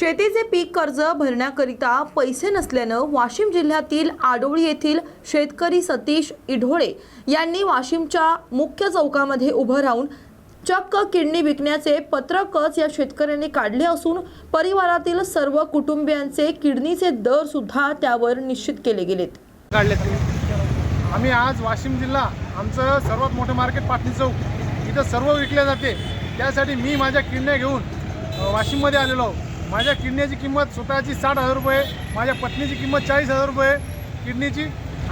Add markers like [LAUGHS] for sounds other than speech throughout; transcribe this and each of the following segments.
शेतीचे पीक कर्ज भरण्याकरिता पैसे नसल्यानं वाशिम जिल्ह्यातील आडोळी येथील शेतकरी सतीश इढोळे यांनी वाशिमच्या मुख्य चौकामध्ये उभं राहून चक्क किडनी विकण्याचे पत्रकच या शेतकऱ्यांनी काढले असून परिवारातील सर्व कुटुंबियांचे किडनीचे दर सुद्धा त्यावर निश्चित केले गेलेत. काढलेत आम्ही आज वाशिम जिल्हा आमचं सर्वात मोठं मार्केट पाटणी चौक इथं सर्व विकले जाते. त्यासाठी मी माझ्या किडण्या घेऊन वाशिममध्ये आलेलो माझ्या किडनीची किंमत स्वतःची साठ हजार रुपये माझ्या पत्नीची किंमत चाळीस हजार रुपये किडनीची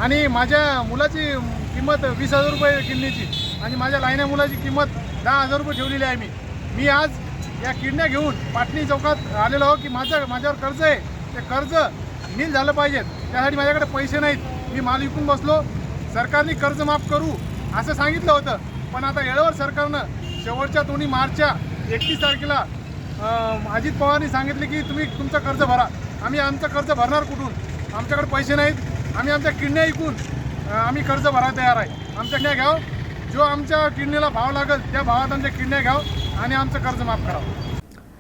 आणि माझ्या मुलाची किंमत वीस हजार रुपये किडनीची आणि माझ्या लायन्या मुलाची किंमत दहा हजार रुपये ठेवलेली आहे मी. मी आज या किडण्या घेऊन पाटणी चौकात आलेलो आहो की माझं माझ्यावर कर्ज आहे. ते कर्ज नील झालं पाहिजे त्यासाठी माझ्याकडे पैसे नाहीत. मी माल विकून बसलो. सरकारने कर्ज माफ करू असं सांगितलं होतं. पण आता येळेवर सरकारनं शेवटच्या दोन्ही मार्चच्या एकतीस तारखेला अजित पवारांनी सांगितले की तुम्ही तुमचं कर्ज भरा. आम्ही आमचं कर्ज भरणार कुठून? आमच्याकडे पैसे नाहीत. आम्ही आमच्या किडण्या ऐकून आम्ही कर्ज भरायला तयार आहे. आमच्या किडण्या घ्याव हो. जो आमच्या किडनीला भाव लागेल त्या भावात आमच्या किडण्या घ्याव हो आणि आमचं कर्ज माफ करावं हो.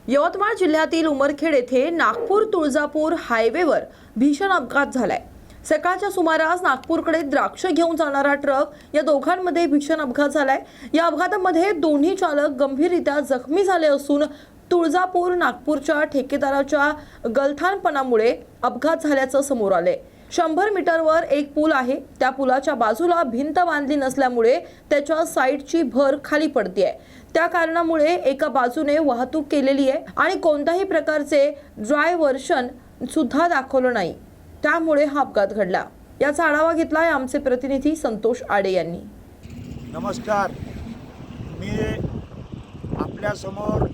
यवतमाळ जिल्ह्यातील उमरखेड येथे नागपूर तुळजापूर हायवेवर भीषण अपघात झालाय. सकाळच्या सुमारास नागपूरकडे द्राक्ष घेऊन जाणारा ट्रक या दोघांमध्ये भीषण अपघात झालाय. या अपघातामध्ये दोन्ही चालक गंभीररित्या जखमी झाले असून तुळजापूर नागपूरच्या ठेकेदाराच्या गलथानपणामुळे अपघात झाल्याचं समोर आलंय. शंभर मीटरवर एक पूल आहे. त्या पुलाच्या बाजूला भिंत बांधली नसल्यामुळे त्याच्या साईडची भर खाली पडते आहे त्या कारणामुळे एका बाजूने वाहतूक केलेली आहे आणि कोणत्याही प्रकारचे ड्राय वर्षन सुद्धा दाखवलं नाही. त्यामुळे हा अपघात घडला. याचा आढावा घेतलाय आमचे प्रतिनिधी संतोष आडे यांनी. नमस्कार. मी आपल्यासमोर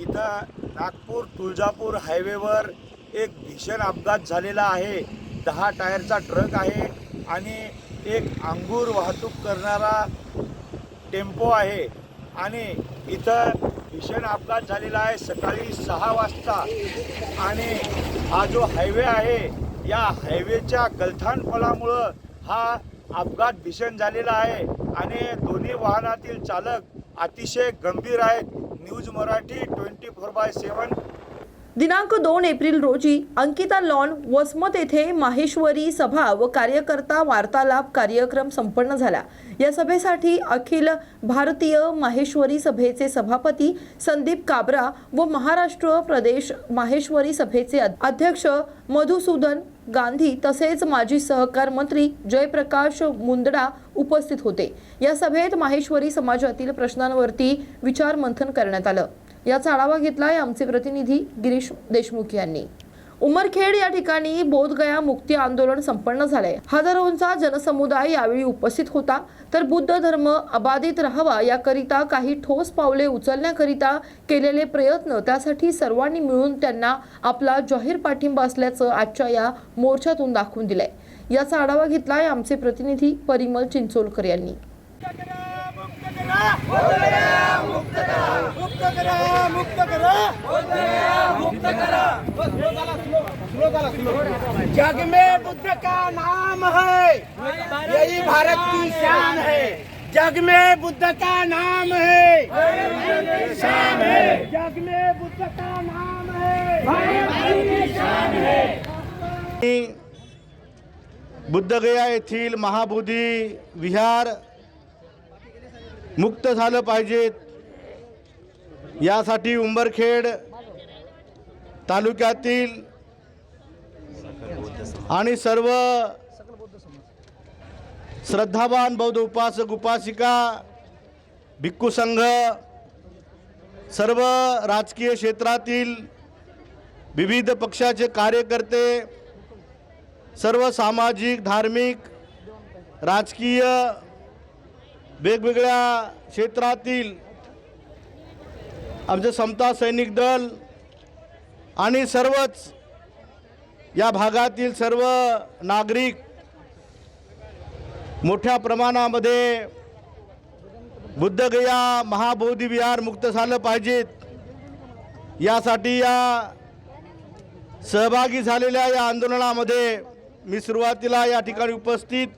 इथं नागपूर तुळजापूर हायवेवर एक भीषण अपघात झालेला आहे. दहा टायरचा ट्रक आहे आणि एक अंगूर वाहतूक करणारा टेम्पो आहे आणि इथं भीषण अपघात झालेला आहे सकाळी सहा वाजता. आणि हा जो हायवे आहे या हायवेच्या गलथानफळामुळं हा अपघात भीषण झालेला आहे. आणि दोन्ही वाहनातील चालक अतिशय गंभीर आहेत. News Marathi twenty four by seven. दिनांक दोन एप्रिल रोजी अंकिता लॉन वसमत येथे माहेश्वरी सभा व कार्यकर्ता वार्तालाप कार्यक्रम संपन्न झाला. या सभेसाठी अखिल भारतीय माहेश्वरी सभेचे सभापती संदीप काबरा व महाराष्ट्र प्रदेश माहेश्वरी सभेचे अध्यक्ष मधुसूदन गांधी तसेच माजी सहकार मंत्री जयप्रकाश मुंदडा उपस्थित होते. या सभेत माहेश्वरी समाजातील प्रश्नांवरती विचारमंथन करण्यात आलं. याचा आढावा घेतला आहे आमचे प्रतिनिधी गिरीश देशमुख यांनी. उमरखेड या ठिकाणी बोधगया मुक्ती आंदोलन संपन्न झाले हजारोंचा जनसमुदाय यावेळी उपस्थित होता. तर बुद्ध धर्म अबाधित राहावा याकरिता काही ठोस पावले उचलण्याकरिता केलेले प्रयत्न त्यासाठी सर्वांनी मिळून त्यांना आपला जाहीर पाठिंबा असल्याचं आजच्या या मोर्चातून दाखवून दिलंय. याचा आढावा घेतलाय आमचे प्रतिनिधी परिमल चिंचोलकर यांनी. जग में बुद्ध का नाम है यही भारत की शान है जग में बुद्ध का नाम है शान है जग में बुद्ध का नाम है शान है बुद्धगया येथील महाबोधी विहार मुक्त झालं पाहिजेत यासाठी उंबरखेड तालुक्यातील आणि सर्व श्रद्धावान बौद्ध उपासक उपासिका भिक्खू संघ सर्व राजकीय क्षेत्रातील विविध पक्षाचे कार्यकर्ते सर्व सामाजिक धार्मिक राजकीय वेगवेगळ्या क्षेत्रातील आमचे समता सैनिक दल आणि सर्वच या भागातील सर्व नागरिक मोठ्या प्रमाणामध्ये बुद्धगया महाबोधी विहार मुक्त झालं पाहिजेत. यासाठी या सहभागी झालेल्या या आंदोलनामध्ये मी सुरुवातीला या ठिकाणी उपस्थित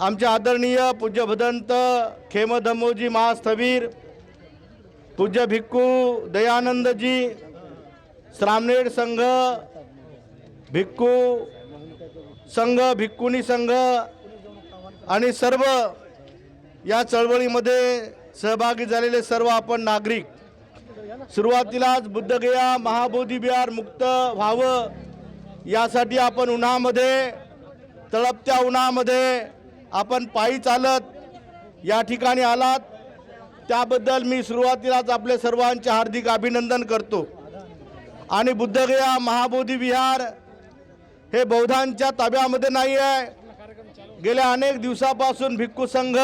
आमचे आदरणीय पूज्य भदंत खेमधमोजी महास्थवीर पूज्य भिक्खू दयानंदजी श्रामनेर संघ भिक्खू संघ भिक्खुनी संघ आणि सर्व या चळवळीमध्ये सहभागी झालेले सर्व आपण नागरिक. सुरुवातीलाच बुद्धगया महाबोधी बिहार मुक्त व्हावं यासाठी आपण उन्हामध्ये तळपत्या उन्हामध्ये आपण पायी चालत या ठिकाणी आलात त्याबद्दल मी सुरुवातीलाच आपले सर्वांचे हार्दिक अभिनंदन करतो. आणि बुद्धगया महाबोधी विहार हे बौद्धांच्या ताब्यामध्ये नाही आहे गेल्या अनेक दिवसापासून भिक्खू संघ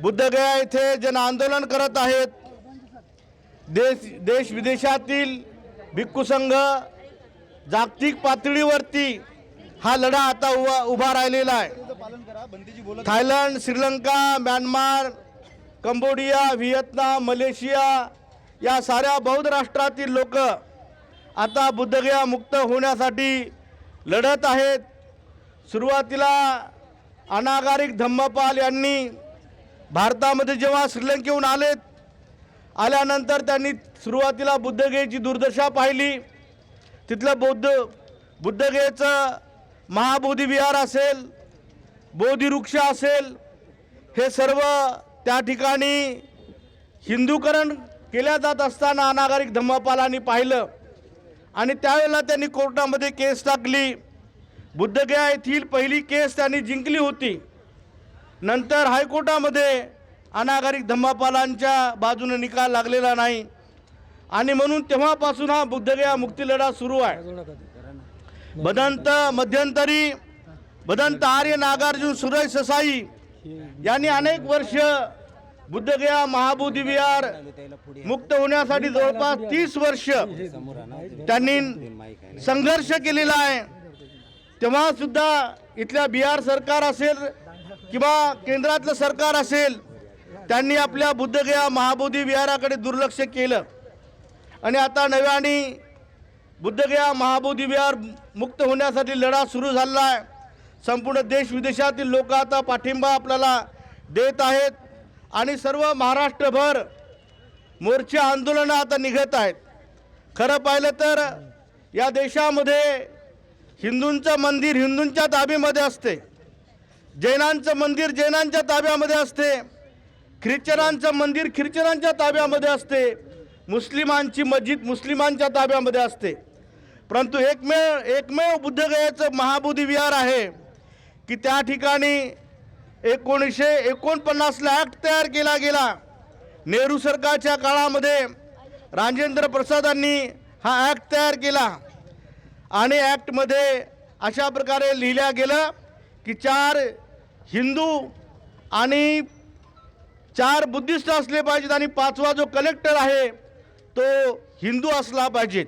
बुद्धगया येथे जन आंदोलन करत आहेत. देश देश विदेशातील भिक्खू संघ जागतिक पातळीवरती हा लढा आता उभा उभा राहिलेला आहे. Thailand Sri Lanka Myanmar Cambodia Vietnam Malaysia या साऱ्या बौद्ध राष्ट्रातील लोक आता बुद्धगया मुक्त होण्यासाठी लढत आहेत. सुरुवातीला अनागारिक धम्मपाल यांनी भारतामध्ये जेव्हा श्रीलंकेहून आलेत आल्यानंतर त्यांनी सुरुवातीला बुद्धगयेची दुर्दशा पाहिली. तिथलं बौद्ध बुद्धगयेचं महाबोधी विहार असेल बोधिवृक्ष असेल हे सर्व त्या ठिकाणी हिंदूकरण केल्या जात असताना अनागरिक धम्मपालांनी पाहिलं. आणि त्यावेळेला त्यांनी कोर्टामध्ये केस टाकली. बुद्धगया येथील पहिली केस त्यांनी जिंकली होती. नंतर हायकोर्टामध्ये अनागरिक धम्मापालांच्या बाजूने निकाल लागलेला नाही. आणि म्हणून तेव्हापासून हा बुद्धगया मुक्तीलढा सुरू आहे. बदंत मध्यंतरी भदंत आर्य नागार्जुन सुरेश ससाई यांनी अनेक वर्ष बुद्धगया महाबोधी विहार मुक्त होण्यासाठी जवळपास तीस वर्ष त्यांनी संघर्ष केलेला आहे. तेव्हा सुद्धा इथल्या बिहार सरकार असेल किंवा केंद्रातलं सरकार असेल त्यांनी आपल्या बुद्धगया महाबोधी विहाराकडे दुर्लक्ष केलं. आणि आता नव्याने बुद्धगया महाबोधी विहार मुक्त होण्यासाठी लढा सुरू झाला आहे. संपूर्ण देश विदेशातील लोक आता पाठिंबा आपल्याला देत आहेत आणि सर्व महाराष्ट्रभर मोर्चे आंदोलनं आता निघत आहेत. खरं पाहिलं तर या देशामध्ये हिंदूंचं मंदिर हिंदूंच्या ताब्यामध्ये असते. जैनांचं मंदिर जैनांच्या ताब्यामध्ये असते. ख्रिश्चनांचं मंदिर ख्रिश्चनांच्या ताब्यामध्ये असते. मुस्लिमांची मस्जिद मुस्लिमांच्या ताब्यामध्ये असते. परंतु एकमेव एकमेव बुद्धगयाचं महाबोधी विहार आहे. की त्या ठिकाणी एकोणीसशे एकोणपन्नासला ॲक्ट तयार केला गेला. नेहरू सरकारच्या काळामध्ये राजेंद्र प्रसादांनी हा ॲक्ट तयार केला. आणि ॲक्टमध्ये अशा प्रकारे लिहिल्या गेलं की चार हिंदू आणि चार बुद्धिस्ट असले पाहिजेत आणि पाचवा जो कलेक्टर आहे तो हिंदू असला पाहिजेत.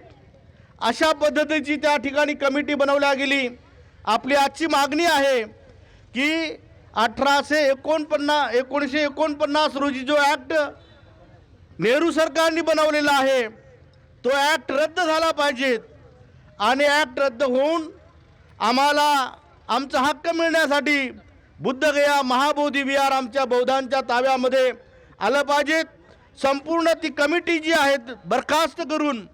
अशा पद्धतीची त्या ठिकाणी कमिटी बनवल्या गेली. आपली आजची मागणी आहे की अठराशे एकोणपन्नास एकोणीसशे एकोणपन्नास रोजी जो ॲक्ट नेहरू सरकारने बनवलेला आहे तो ॲक्ट रद्द झाला पाहिजेत आणि ॲक्ट रद्द होऊन आम्हाला आमचा हक्क मिळण्यासाठी बुद्धगया महाबोधी विहार आमच्या बौद्धांच्या ताब्यामध्ये आलं पाहिजेत संपूर्ण ती कमिटी जी आहेत बरखास्त करून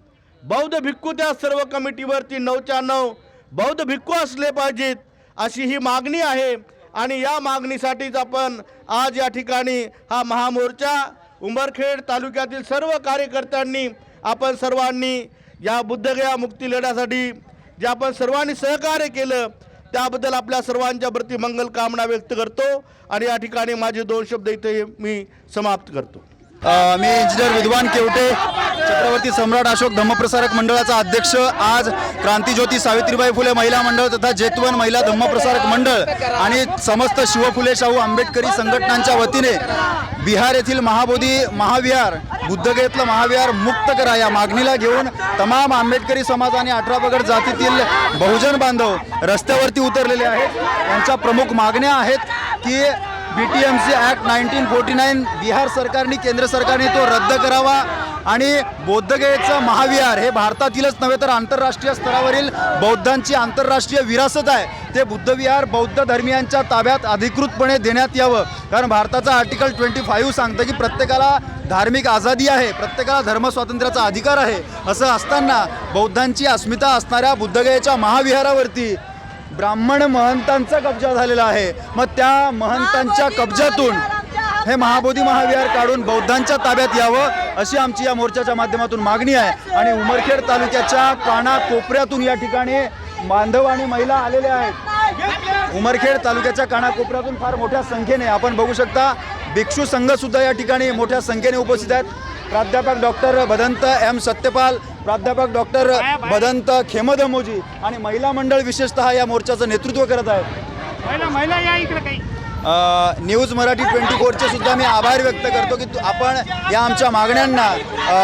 बौद्ध भिक्खू त्या सर्व कमिटीवरती नऊच्या नऊ बौद्ध भिक्खू असले पाहिजेत अशी ही मागणी आहे. आणि या मागणीसाठीच आपण आज या ठिकाणी हा महामोर्चा उंबरखेड तालुक्यातील सर्व कार्यकर्त्यांनी आपण सर्वांनी या बुद्धगया मुक्ती लढ्यासाठी जे आपण सर्वांनी सहकार्य केलं त्याबद्दल आपल्या सर्वांच्या प्रती मंगल कामना व्यक्त करतो. आणि या ठिकाणी माझे दोन शब्द इथे मी समाप्त करतो. मी इंजिनियर विद्वान केवटे छत्रपती सम्राट अशोक धम्मप्रसारक मंडळाचा अध्यक्ष आज क्रांतीज्योती सावित्रीबाई फुले महिला मंडळ तथा जेतवन महिला धम्मप्रसारक मंडळ आणि समस्त शिवफुले शाहू आंबेडकरी संघटनांच्या वतीने बिहार येथील महाबोधी महाविहार बुद्धगयेतलं महाविहार मुक्त करा या मागणीला घेऊन तमाम आंबेडकरी समाज आणि अठरा पगड जातीतील बहुजन बांधव रस्त्यावरती उतरलेले आहेत. यांच्या प्रमुख मागण्या आहेत की B T M C act nineteen forty nine Bihar सरकारने केंद्र सरकारने तो रद्द करावा आणि बौद्धगयेचं महाविहार हे भारतातीलच नव्हे तर आंतरराष्ट्रीय स्तरावरील बौद्धांची आंतरराष्ट्रीय विरासत आहे. ते बुद्धविहार बौद्ध धर्मियांच्या ताब्यात अधिकृतपणे देण्यात यावं. कारण भारताचा आर्टिकल ट्वेंटी फाईव्ह सांगतं की प्रत्येकाला धार्मिक आझादी आहे प्रत्येकाला धर्मस्वातंत्र्याचा अधिकार आहे असं असताना बौद्धांची अस्मिता असणाऱ्या बुद्धगयेच्या महाविहारावरती ब्राह्मण महंतांचा कब्जा झालेला आहे. मग त्या महंतांच्या कब्जातून हे महाबोधी महाविहार काढून बौद्धांच्या ताब्यात यावं अशी आमची या मोर्चाच्या माध्यमातून मागणी आहे. आणि उमरखेड तालुक्याच्या काना कोपऱ्यातून या ठिकाणी बांधव आणि महिला आलेल्या आहेत. उमरखेड तालुक्याच्या कानाकोपऱ्यातून फार मोठ्या संख्येने आपण बघू शकता भिक्षू संघ सुद्धा या ठिकाणी मोठ्या संख्येने उपस्थित आहेत. प्राध्यापक डॉक्टर भदंत एम सत्यपाल प्राध्यापक डॉक्टर भदंत खेमदमोजी आणि महिला मंडळ विशेषतः या मोर्चाचं नेतृत्व करत आहेत. अ, न्यूज मराठी ट्वेंटी फोरचे सुद्धा मी आभार व्यक्त करतो की तु- आपण या आमच्या मागण्यांना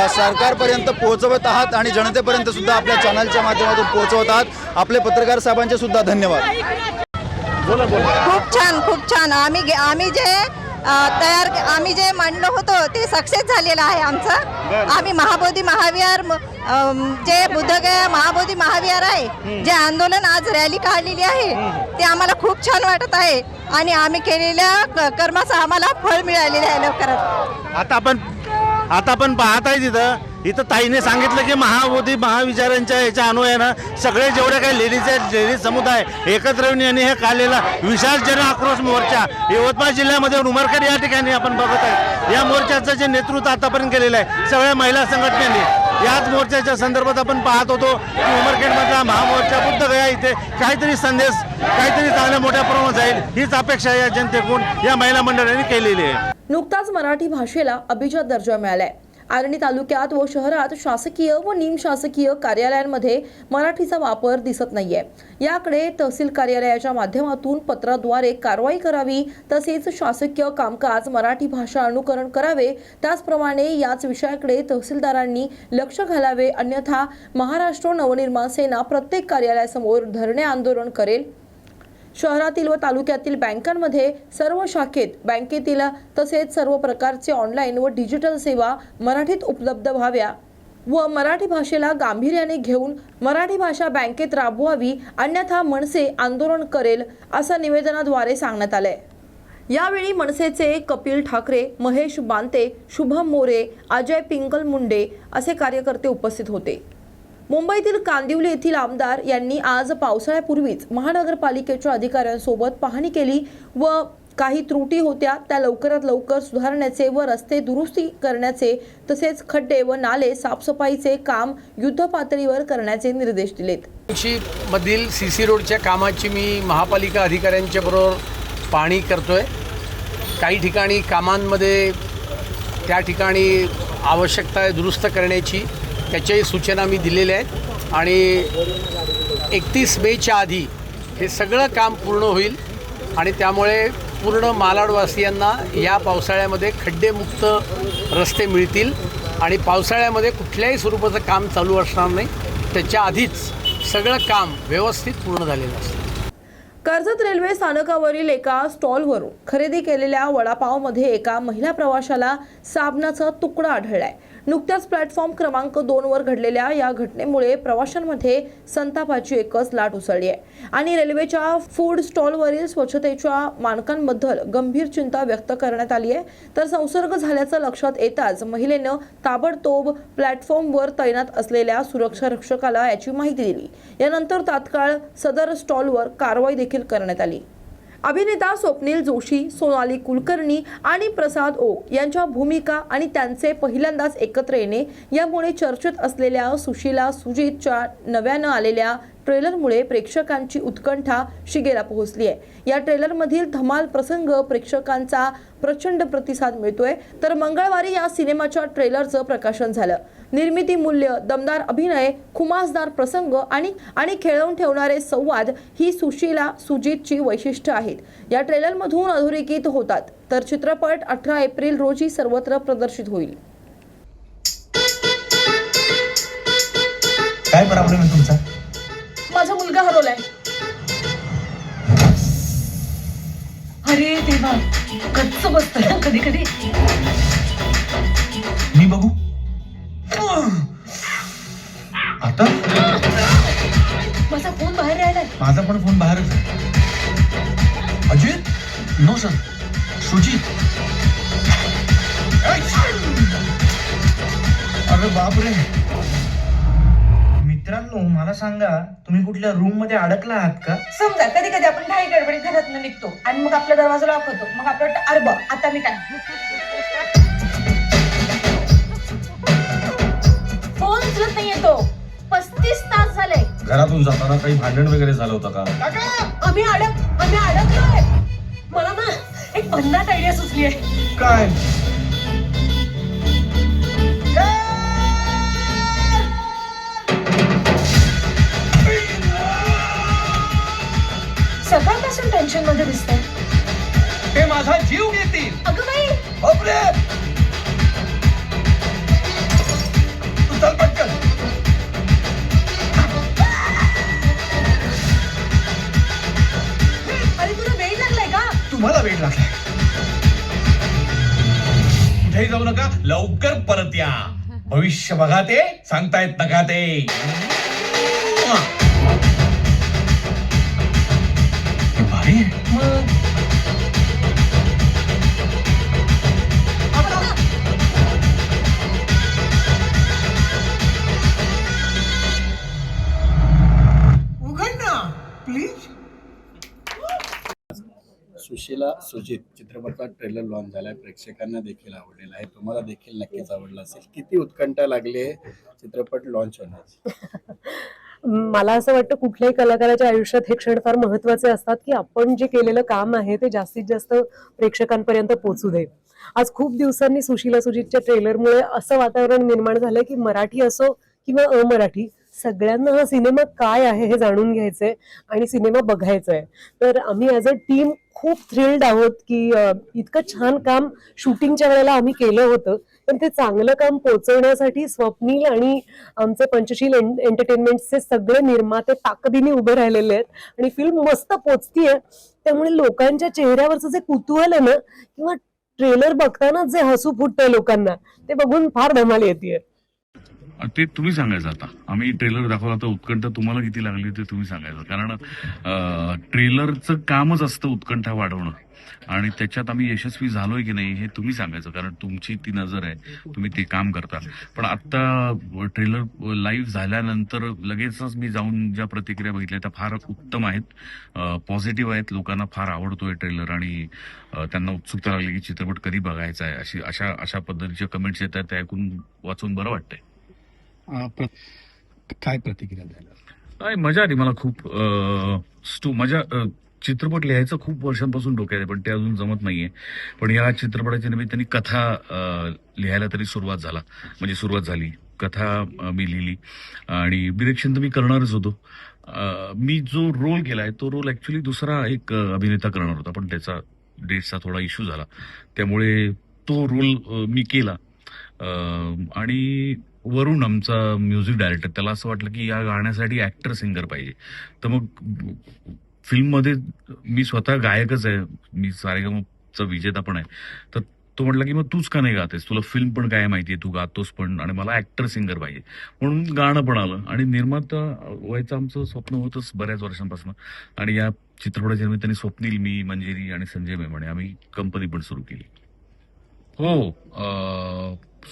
सरकारपर्यंत पोहोचवत आहात आणि जनतेपर्यंत सुद्धा आपल्या चॅनलच्या माध्यमातून पोहोचवत आहात. आपले पत्रकार साहेबांचे सुद्धा धन्यवाद. खूप छान खूप छान. आम्ही आम्ही जे तयार आम्ही जे मांडलं होतं ते सक्सेस झालेलं आहे आमचं. आम्ही महाबोधी महाविहार जे बुद्धगया महाबोधी महाविहार आहे जे आंदोलन आज रॅली काढलेली आहे ते आम्हाला खूप छान वाटत आहे आणि आम्ही केलेल्या कर्माचं आम्हाला फळ मिळालेलं आहे लवकरच. आता आपण आता आपण पाहत आहे तिथं इथं ताईने सांगितलं की महाबोधी महाविचारांच्या याच्या अन्वयानं सगळे जेवढे काही लेडीज आहेत लेडीज समुदाय एकत्र येऊन यांनी हे काढलेला विशाल जन आक्रोश मोर्चा. यवतमाळ जिल्ह्यामध्ये उमरखेड या ठिकाणी आपण बघत आहे. या मोर्चाचं जे नेतृत्व आतापर्यंत केलेलं आहे सगळ्या महिला संघटनेने. याच मोर्चाच्या संदर्भात आपण पाहत होतो की उमरखेडमधला महामोर्चा बुद्ध गया इथे काहीतरी संदेश काहीतरी चांगल्या मोठ्या प्रमाणात जाईल हीच अपेक्षा या जनतेकडून या महिला मंडळाने केलेली आहे. नुकताच मराठी भाषेला अभिजात दर्जा मिळालाय. आर्णी तालुक्यात व शहरात शासकीय व निमशासकीय कार्यालयांमध्ये मराठीचा वापर दिसत नाहीये. याकडे तहसील कार्यालयाच्या माध्यमातून पत्राद्वारे कारवाई करावी तसेच शासकीय कामकाज मराठी भाषा अनुकरण करावे त्याचप्रमाणे याच विषयाकडे तहसीलदारांनी लक्ष घालावे अन्यथा महाराष्ट्र नवनिर्माण सेना प्रत्येक कार्यालयासमोर धरणे आंदोलन करेल. शहरातील व तालुक्यातील बँकांमध्ये सर्व शाखेत बँकेतील तसेच सर्व प्रकारचे ऑनलाईन व डिजिटल सेवा मराठीत उपलब्ध व्हाव्या व मराठी भाषेला गांभीर्याने घेऊन मराठी भाषा बँकेत राबवावी अन्यथा मनसे आंदोलन करेल असं निवेदनाद्वारे सांगण्यात आलंय. यावेळी मनसेचे कपिल ठाकरे महेश बांते शुभम मोरे अजय पिंगल मुंडे असे कार्यकर्ते उपस्थित होते. मुंबईतील कांदिवली येथील आमदार यांनी आज पावसाळ्यापूर्वीच महानगरपालिकेच्या अधिकाऱ्यांसोबत पाहणी केली व काही त्रुटी होत्या त्या लवकरात लवकर सुधारण्याचे व रस्ते दुरुस्ती करण्याचे तसेच खड्डे व नाले साफसफाईचे काम युद्धपातळीवर करण्याचे निर्देश दिलेत. मधील सी सी रोडच्या कामाची मी महापालिका अधिकाऱ्यांच्या बरोबर पाहणी करतोय. काही ठिकाणी कामांमध्ये त्या ठिकाणी आवश्यकता आहे दुरुस्त करण्याची त्याच्याही सूचना मी दिलेल्या आहेत. आणि एकतीस मेच्या आधी हे सगळं काम पूर्ण होईल. आणि त्यामुळे पूर्ण मालाडवासियांना या पावसाळ्यामध्ये खड्डेमुक्त रस्ते मिळतील. आणि पावसाळ्यामध्ये कुठल्याही स्वरूपाचं काम चालू असणार नाही. त्याच्या आधीच सगळं काम व्यवस्थित पूर्ण झालेलं असतं. कर्जत रेल्वे स्थानकावरील एका स्टॉलवरून खरेदी केलेल्या वडापावमध्ये एका महिला प्रवाशाला साबणाचा तुकडा आढळलाय. नुकत्याच प्लॅटफॉर्म क्रमांक दोन वर घडलेल्या या घटनेमुळे प्रवाशांमध्ये संतापाची एकच लाट उसळली आहे. आणि रेल्वेच्या फूड स्टॉलवरील स्वच्छतेच्या मानकांबद्दल गंभीर चिंता व्यक्त करण्यात आली आहे. तर संसर्ग झाल्याचं लक्षात येताच महिलेनं ताबडतोब प्लॅटफॉर्मवर तैनात असलेल्या सुरक्षा रक्षकाला याची माहिती दिली. यानंतर तात्काळ सदर स्टॉलवर कारवाई देखील करण्यात आली. अभिनेता स्वप्नील जोशी सोनाली कुलकर्णी आणि प्रसाद ओक यांच्या भूमिका आणि त्यांचे पहिल्यांदाच एकत्र येणे यामुळे चर्चेत असलेल्या सुशीला सुजितच्या नव्यानं आलेल्या ट्रेलरमुळे प्रेक्षकांची उत्कंठा शिगेला पोहोचली आहे. या ट्रेलरमधील धमाल प्रसंग प्रेक्षकांचा प्रचंड प्रतिसाद मिळतोय. तर मंगळवारी या सिनेमाच्या ट्रेलरचं प्रकाशन झालं. निर्मिती मूल्य दमदार अभिनय खुमासदार प्रसंग आणि आणि खेळवून ठेवणारे संवाद ही सुशीला सुजितची वैशिष्ट्य आहेत. या ट्रेलरमधून अधोरेखित होतात तर चित्रपट अठरा एप्रिल रोजी सर्वत्र प्रदर्शित होईल. काय प्रॉब्लेम आहे तुमचा? माझा मुलगा हरवलाय. अरे देवा बसतोय कधी कधी माझा पण फोन बाहेरच आहे. अजित? No sir. सुजित. अरे बापरे. मित्रांनो मला सांगा तुम्ही कुठल्या रूममध्ये अडकला आहात का? समजा कधी कधी आपण घाई गडबडीत घरातनं निघतो आणि मग आपला दरवाजा लॉक होतो. मग आपलं वाटतं, अरे बा आता मी काय? फोन उचलत नाही येतो पस्तीस तास झाले. घरातून जाताना काही भांडण वगैरे झालं होतं का? आम्ही अडक आम्ही अडकलोय. मला ना एक भन्नाट आयडिया सुचली आहे. काय? सकाळपासून टेन्शनमध्ये दिसतंय. ते माझा जीव घेतील. अगं बाई बापरे! तुम्हाला वेळ लागला. कुठेही जाऊ नका लवकर परत या. भविष्य बघा ते सांगता येत नका ते. सुजित चित्रपटाचा ट्रेलर लॉन्च झालाय. प्रेक्षकांना देखील आवडलेला आहे. तुम्हाला देखील नक्कीच आवडला असेल. किती उत्कंठा लागली आहे चित्रपट लॉन्च होण्याची [LAUGHS] मला असं वाटतं कुठल्याही कलाकाराच्या आयुष्यात हे क्षण फार महत्त्वाचे असतात की आपण जे केलेलं काम आहे ते जास्तीत जास्त प्रेक्षकांपर्यंत पोहोचू दे. आज खूप दिवसांनी सुशीला सुजितच्या ट्रेलरमुळे असं वातावरण निर्माण झालंय की मराठी असो किंवा अमराठी सगळ्यांना हा सिनेमा काय आहे हे जाणून घ्यायचंय आणि सिनेमा बघायचा आहे तर आम्ही ॲज अ टीम खूप थ्रिल्ड आहोत की इतकं छान काम शूटिंगच्या वेळेला आम्ही केलं होतं. पण ते चांगलं काम पोचवण्यासाठी स्वप्नील आणि आमचे पंचशील एंटरटेनमेंटचे सगळे निर्माते ताकदीने उभे राहिलेले आहेत आणि फिल्म मस्त पोचतीये. त्यामुळे लोकांच्या चेहऱ्यावरचं जे कुतूहल आहे ना किंवा ट्रेलर बघताना जे हसू फुटतंय लोकांना ते बघून फार धमाल येते ते तुम्ही सांगायचं आता. आम्ही ट्रेलर दाखवला तर उत्कंठ तुम्हाला किती लागली ते तुम्ही सांगायचं. कारण ट्रेलरचं कामच असतं उत्कंठा वाढवणं. आणि त्याच्यात आम्ही यशस्वी झालोय की नाही हे तुम्ही सांगायचं. कारण तुमची ती नजर आहे. तुम्ही ते काम करता. पण आत्ता ट्रेलर लाईव्ह झाल्यानंतर लगेचच मी जाऊन ज्या प्रतिक्रिया बघितल्या त्या फार उत्तम आहेत. पॉझिटिव्ह आहेत. लोकांना फार आवडतोय ट्रेलर आणि त्यांना उत्सुकता लागली की चित्रपट कधी बघायचा आहे अशी अशा अशा पद्धतीचे कमेंट्स येतात ते ऐकून वाचून बरं वाटतंय. काय प्रतिक्रिया द्यायला? काय मजा आली मला खूप स्टो मजा चित्रपट लिहायचं खूप वर्षांपासून डोक्यात आहे पण ते अजून जमत नाहीये. पण या चित्रपटाच्या निमित्ताने कथा लिहायला तरी सुरुवात झाला. म्हणजे सुरुवात झाली. कथा मी लिहिली. आणि डिरेक्शन तर मी करणारच होतो. मी जो रोल केलाय तो रोल ऍक्च्युली दुसरा एक अभिनेता करणार होता. पण त्याचा डेटचा थोडा इश्यू झाला. त्यामुळे तो रोल मी केला. आणि वरून आमचा म्युझिक डायरेक्टर त्याला असं वाटलं की या गाण्यासाठी ऍक्टर सिंगर पाहिजे. तर मग फिल्ममध्ये मी स्वतः गायकच आहे. मी सारेगमचा विजेता पण आहे. तर तो म्हटला की मग तूच का नाही गातेस? तुला फिल्म पण काय माहिती आहे? तू गातोस पण आणि मला ऍक्टर सिंगर पाहिजे. म्हणून गाणं पण आलं. आणि निर्माता व्हायचं आमचं स्वप्न होतंच बऱ्याच वर्षांपासून. आणि या चित्रपटाच्या निमित्ताने स्वप्नील मी मंजिरी आणि संजय मेमणे आम्ही कंपनी पण सुरू केली. हो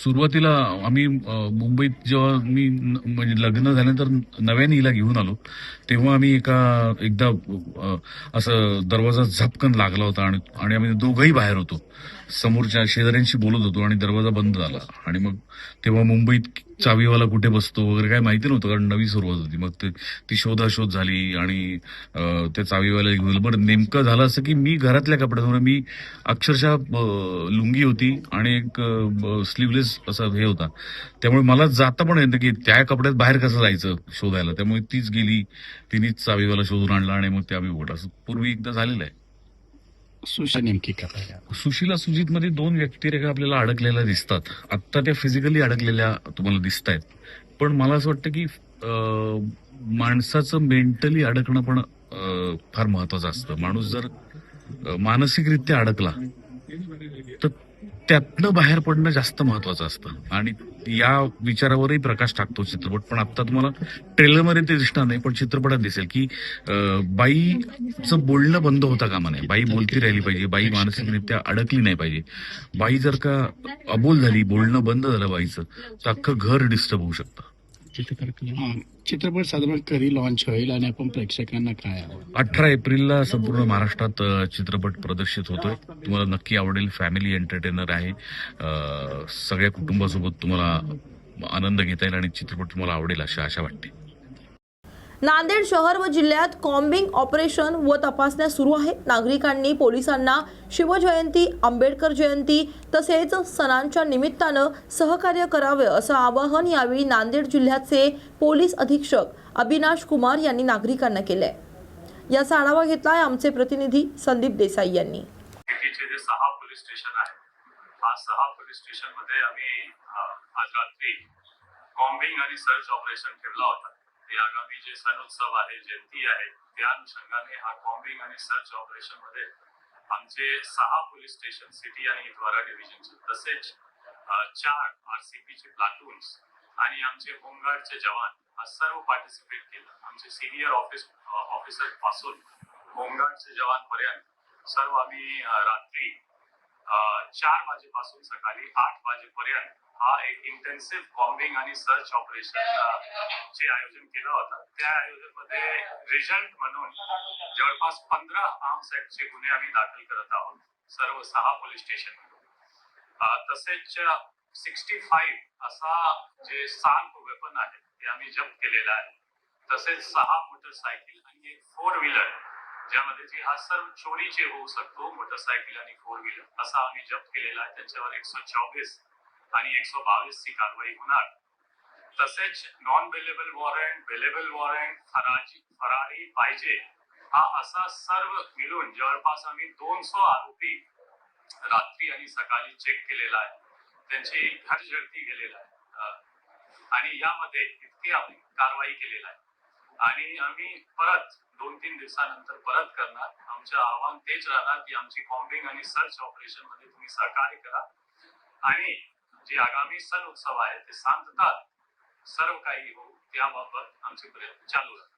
सुरुवातीला आम्ही मुंबईत जेव्हा मी म्हणजे लग्न झाल्यानंतर नव्याने हिला घेऊन आलो तेव्हा आम्ही एका एकदा असं दरवाजा झपकन लागला होता आणि आणि आम्ही दोघंही बाहेर होतो. समोरच्या शेजाऱ्यांशी बोलत होतो आणि दरवाजा बंद झाला. आणि मग तेव्हा मुंबईत चावीवाला कुठे बसतो वगैरे काय माहिती नव्हतं कारण नवी सुरुवात होती. मग ते ती शोधाशोध झाली आणि त्या चावीवाला घेऊन बरं नेमकं झालं असं की मी घरातल्या कपड्यांवर मी अक्षरशः लुंगी होती आणि एक स्लीवलेस असा हे होता. त्यामुळे मला जाता पण येतं की त्या कपड्यात बाहेर कसं जायचं शोधायला. त्यामुळे तीच गेली तिनेच चावीवाला शोधून आणला आणि मग ते आम्ही उघडा असं पूर्वी एकदा झालेलं आहे. सुशा नेमकी सुशीला सुजित मध्ये दोन व्यक्तिरेखा आपल्याला अडकलेल्या दिसतात. आत्ता त्या फिजिकली अडकलेल्या तुम्हाला दिसत आहेत पण मला असं वाटतं की माणसाचं मेंटली अडकणं पण फार महत्वाचं असतं. माणूस जर मानसिकरित्या अडकला तर त्यातनं बाहेर पडणं जास्त महत्वाचं असतं. आणि या विचारावरही प्रकाश टाकतो चित्रपट. पण आता तुम्हाला ट्रेलरमध्ये ते दिसणार नाही पण चित्रपटात दिसेल की बाईचं बोलणं बंद होता कामा नये. बाई बोलती राहिली पाहिजे बाई मानसिकरित्या अडकली नाही पाहिजे. बाई जर का अबोल झाली बोलणं बंद झालं बाईचं तर अख्खं घर डिस्टर्ब होऊ शकतं. चित्रपट साधारण कधी लॉन्च होईल आणि आपण प्रेक्षकांना काय अठरा एप्रिलला संपूर्ण महाराष्ट्रात चित्रपट प्रदर्शित होतोय. तुम्हाला नक्की आवडेल फॅमिली एंटरटेनर आहे. सगळ्या कुटुंबासोबत तुम्हाला आनंद घेता येईल आणि चित्रपट तुम्हाला आवडेल अशी आशा वाटते. नांदेड शहर व जिल्ह्यात कॉम्बिंग ऑपरेशन व तपासण्या सुरू आहेत नागरिकांनी पोलिसांना शिवजयंती आंबेडकर जयंती तसेच सणांच्या निमित्तानं सहकार्य करावे असं आवाहन यावेळी नांदेड जिल्ह्याचे पोलीस अधीक्षक अविनाश कुमार यांनी नागरिकांना केलंय. याचा आढावा घेतलाय आमचे प्रतिनिधी संदीप देसाई यांनी. जे सहा पोलीस स्टेशन हा सहा पोलीस स्टेशनमध्ये आम्ही आज रात्री कॉम्बिंग आणि सर्च ऑपरेशन ठेवला होता. ते आगामी जे सण उत्सव आहे जयंती आहे त्या अनुषंगाने हा कॉम्बिंग आणि सर्च ऑपरेशनमध्ये आमचे सहा पोलीस स्टेशन सिटी आणि द्वारा डिव्हिजनचे तसेच चार आर सी पीचे प्लाटून्स आणि आमचे होमगार्डचे जवान हा सर्व पार्टिसिपेट केलं. आमचे सिनियर ऑफिस ऑफिसरपासून होमगार्डचे जवान पर्यंत सर्व आम्ही रात्री चार वाजेपासून सकाळी आठ वाजेपर्यंत हा एक इंटेन्सिव्ह बॉम्बिंग आणि सर्च ऑपरेशन चे आयोजन केलं होतं. त्या आयोजनमध्ये रिझल्ट म्हणून जवळपास पंधरा आर्म्स चे गुन्हे आम्ही दाखल करत आहोत. सर्व सहा पोलीस स्टेशन तसेच सिक्स्टी फाईव्ह असा जे सार्क वेपन आहे ते आम्ही जप्त केलेलं आहे. तसेच सहा मोटरसायकल आणि एक फोर व्हीलर ज्यामध्ये जी हा सर्व चोरीचे होऊ शकतो मोटरसायकल आणि फोर व्हीलर असा आम्ही जप्त केलेला आहे. त्याच्यावर एकशे चोवीस आणि एकशे बावीस ची कारवाई होणार. तसेच non bailable warrant bailable warrant फराजी फरारी पाहिजे. हा असा सर्व मिळून जवळपास आम्ही दोनशे आरोपी रात्री आणि सकाळी चेक केलेला आहे. त्यांची घर झडती गेलेला आहे. आणि यामध्ये इतकी आम्ही कारवाई केलेला आहे. आणि आम्ही परत दोन तीन दिवसानंतर परत करणार. आमचं आव्हान तेच राहणार की आमची कॉम्बिंग आणि सर्च ऑपरेशनमध्ये तुम्ही सहकार्य करा. आणि जे आगामी सण उत्सव आहे ते सांगतात सर्व काही हो त्याबाबत आमचे प्रयत्न चालू राहतात